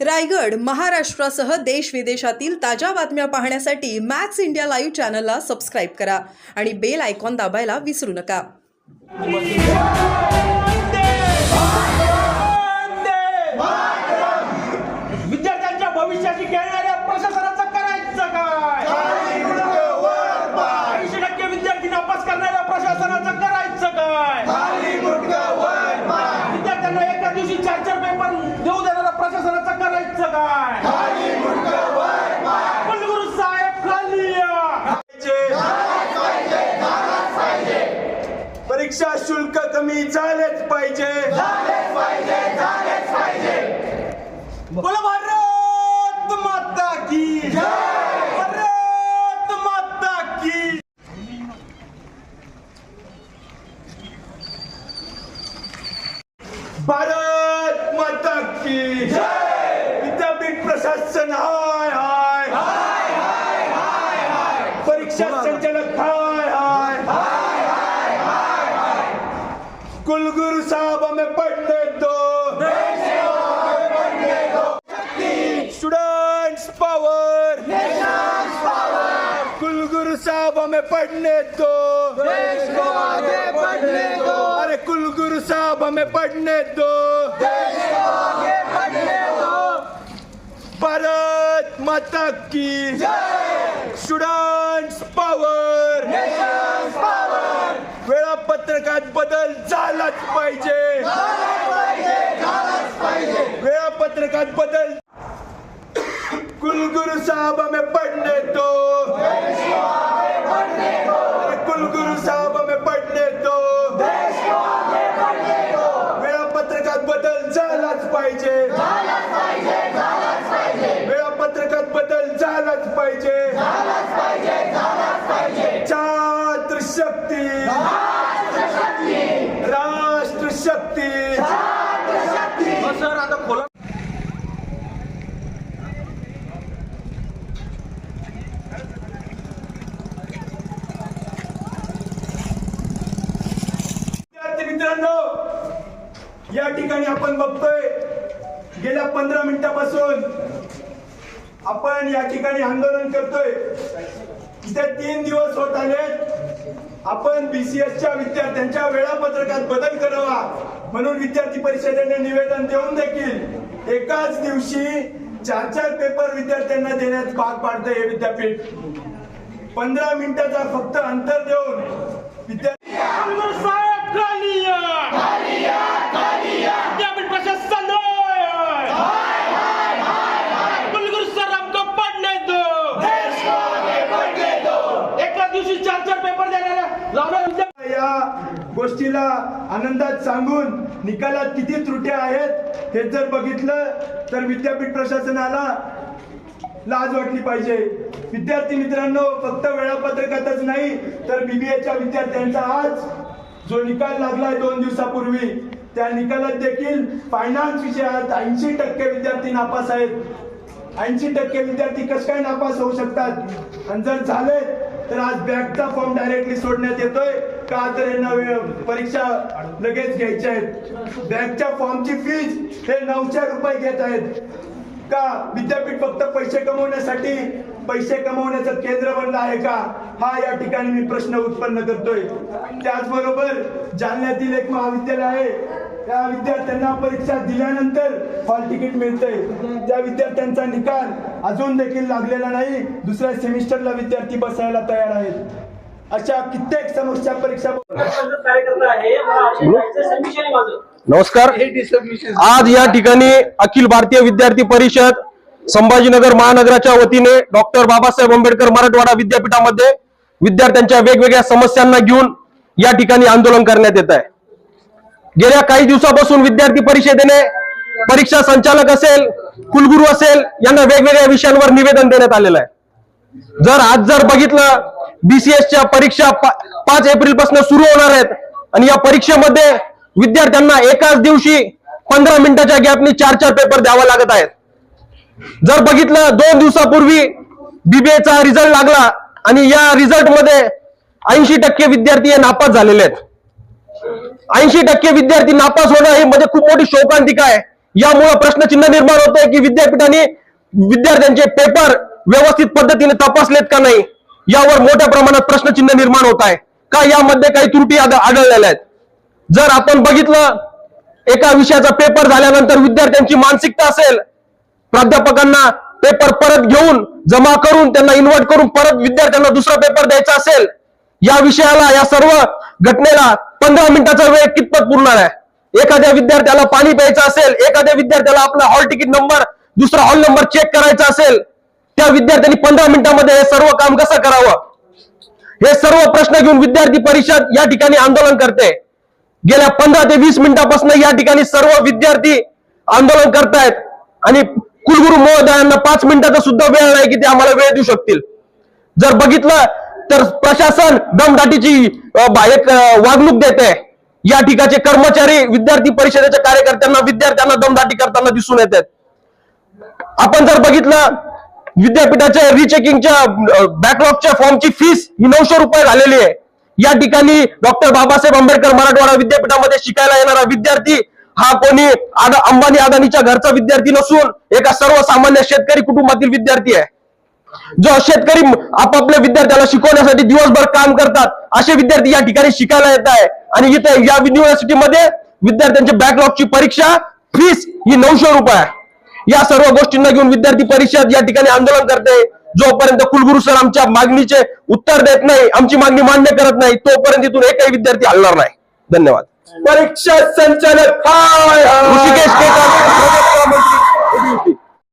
रायगड महाराष्ट्रासह देश विदेशातील ताज्या बातम्या पाहण्यासाठी मॅक्स इंडिया लाईव्ह चॅनलला सबस्क्राईब करा आणि बेल आयकॉन दाबायला विसरू नका. विद्यार्थ्यांच्या भविष्याची खेळणाऱ्या प्रशासनाचं करायचं काय? ऐंशी टक्के विद्यार्थी नापास करणाऱ्या प्रशासनाचं करायचं काय? विद्यार्थ्यांना एका दिवशी चार चार पेपर देऊ देणाऱ्या प्रशासनाचं करायचं काय कुलगुरू साहेब खाली या. परीक्षा शुल्क कमी झालेच पाहिजे. बोला भारत माता की भारत माता की भारत माता की विद्यापीठ प्रशासन हाय हाय. परीक्षा संचालक हाय हाय गुरु साहब हमें पढ़ने दो। स्टूडेंट्स पावर कुलगुरु साहब हमें पढ़ने दो। अरे कुलगुरु साहब हमें पढ़ने दो। भारत माता की। स्टूडेंट्स पावर वेळापत्रकात बदल झालाच पाहिजे. वेळापत्रकात बदल. कुलगुरु साहब हमें पढ़ने तो. कुलगुरु साहब हमें पढ़ने तो. वेळापत्रकात बदल झालाच पाहिजे. वेळापत्रकात बदल झालाच पाहिजे. छात्र शक्ती राष्ट्र शक्ती सर आता खोला विद्यार्थी मित्रांनो या ठिकाणी आपण बघतोय गेल्या पंधरा मिनिटापासून आपण या ठिकाणी आंदोलन करतोय. इथे तीन दिवस होत आले आपण बीसीएसच्या विद्यार्थ्यांच्या वेळापत्रकात बदल करावा म्हणून विद्यार्थी परिषदेने निवेदन देऊन देखील एकाच दिवशी चार चार पेपर विद्यार्थ्यांना देण्यास भाग पाडतं हे विद्यापीठ. पंधरा मिनिटाचा फक्त अंतर देऊन विद्यार्थी आनंदात सांगून निकालात किती त्रुट्या आहेत हे जर बघितलं तर विद्यापीठ प्रशासनाला लाज वाटली पाहिजे. विद्यार्थी मित्रांनो फक्त वेळापत्रकातच नाही तर बीबीएच्या विद्यार्थ्यांचा आज जो निकाल लागलाय दोन दिवसापूर्वी त्या निकालात देखील फायनान्स विषयात ऐंशी टक्के विद्यार्थी नापास आहेत. ऐंशी टक्के विद्यार्थी कसं काय नापास होऊ शकतात? आणि जर झाले तर आज बॅगचा फॉर्म डायरेक्टली सोडण्यात येतोय. का तर यांना परीक्षा लगेच घ्यायच्या आहेत. बॅगच्या फॉर्मची फीज हे नऊशे रुपये घेत आहेत. का? विद्यापीठ फक्त पैसे कमवण्यासाठी पैसे कमवण्याचं केंद्र बनलं आहे का? हा या ठिकाणी मी प्रश्न उत्पन्न करतोय. त्याचबरोबर जालन्यातील एक महाविद्यालय आहे. या विद्यार्थ्यांना परीक्षा दिल्यानंतर हॉल तिकीट मिळतंय. त्या विद्यार्थ्यांचा निकाल अजून देखील लागलेला नाही. दुसऱ्या सेमिस्टरला विद्यार्थी बसायला तयार आहेत. अशा कित्येक समस्या परीक्षा नमस्कार. आज या ठिकाणी अखिल भारतीय विद्यार्थी परिषद संभाजीनगर महानगराच्या वतीने डॉक्टर बाबासाहेब आंबेडकर मराठवाडा विद्यापीठामध्ये विद्यार्थ्यांच्या वेगवेगळ्या समस्यांना घेऊन या ठिकाणी आंदोलन करण्यात येत आहे. गेल्या काही दिवसापासून विद्यार्थी परिषदेने परीक्षा संचालक असेल कुलगुरू असेल यांना वेगवेगळ्या विषयांवर निवेदन देण्यात आलेलं आहे. जर आज जर बघितलं बीसीएसच्या परीक्षा पाच एप्रिलपासून सुरू होणार आहेत आणि या परीक्षेमध्ये विद्यार्थ्यांना एकाच दिवशी पंधरा मिनिटाच्या गॅपनी चार चार पेपर द्यावा लागत आहेत. जर बघितलं दोन दिवसापूर्वी बीबीएचा रिझल्ट लागला आणि या रिझल्टमध्ये ऐंशी टक्के विद्यार्थी हे नापास झालेले आहेत. ऐंशी टक्के विद्यार्थी नापास होणं हे मध्ये खूप मोठी शोकांतिका आहे. यामुळे प्रश्नचिन्ह निर्माण होत आहे की विद्यापीठाने विद्यार्थ्यांचे पेपर व्यवस्थित पद्धतीने तपासलेत का नाही? यावर मोठ्या प्रमाणात प्रश्नचिन्ह निर्माण होत आहे. का यामध्ये काही त्रुटी आढळलेल्या आहेत? जर आपण बघितलं एका विषयाचा पेपर झाल्यानंतर विद्यार्थ्यांची मानसिकता असेल प्राध्यापकांना पेपर परत घेऊन जमा करून त्यांना इन्व्हर्ट करून परत विद्यार्थ्यांना दुसरा पेपर द्यायचा असेल या विषयाला या सर्व घटनेला पंधरा मिनिटाचा वेळ कितपत पुरणार आहे? एखाद्या विद्यार्थ्याला पाणी प्यायचं असेल एखाद्या विद्यार्थ्याला आपला हॉल तिकीट नंबर दुसरा हॉल नंबर चेक करायचा असेल त्या विद्यार्थ्यांनी पंधरा मिनिटांमध्ये हे सर्व काम कसं करावं? हे सर्व प्रश्न घेऊन विद्यार्थी परिषद या ठिकाणी आंदोलन करते. गेल्या पंधरा ते वीस मिनिटापासून या ठिकाणी सर्व विद्यार्थी आंदोलन करतायत. आणि कुलगुरू महोदयांना पाच मिनिटाचा सुद्धा वेळ नाही की ते आम्हाला वेळ देऊ शकतील. जर बघितलं तर प्रशासन दमदाटीची एक वागणूक देते. या ठिकाणचे कर्मचारी विद्यार्थी परिषदेच्या कार्यकर्त्यांना विद्यार्थ्यांना दमदाटी करताना दिसून येत आहेत आपण जर बघितलं विद्यापीठाच्या रिचेकिंगच्या बॅकलॉगच्या फॉर्मची फीस ही नऊशे रुपये झालेली आहे. या ठिकाणी डॉक्टर बाबासाहेब आंबेडकर मराठवाडा विद्यापीठामध्ये शिकायला येणारा विद्यार्थी हा कोणी अंबानी अदानीच्या घरचा विद्यार्थी नसून एका सर्वसामान्य शेतकरी कुटुंबातील विद्यार्थी आहे. जो शेतकरी आपापल्या विद्यार्थ्याला शिकवण्यासाठी दिवसभर काम करतात असे विद्यार्थी या ठिकाणी शिकायला येत आहे. आणि इथे या युनिव्हर्सिटीमध्ये विद्यार्थ्यांच्या बॅकलॉगची परीक्षा फीस ही नऊशे रुपये आहे. या सर्व गोष्टींना घेऊन विद्यार्थी परिषद या ठिकाणी आंदोलन करते. जोपर्यंत कुलगुरू सर आमच्या मागणीचे उत्तर देत नाही आमची मागणी मान्य करत नाही तोपर्यंत इथून एकही विद्यार्थी हलणार नाही. धन्यवाद. परीक्षा संचालक. ऋषिकेश केकर.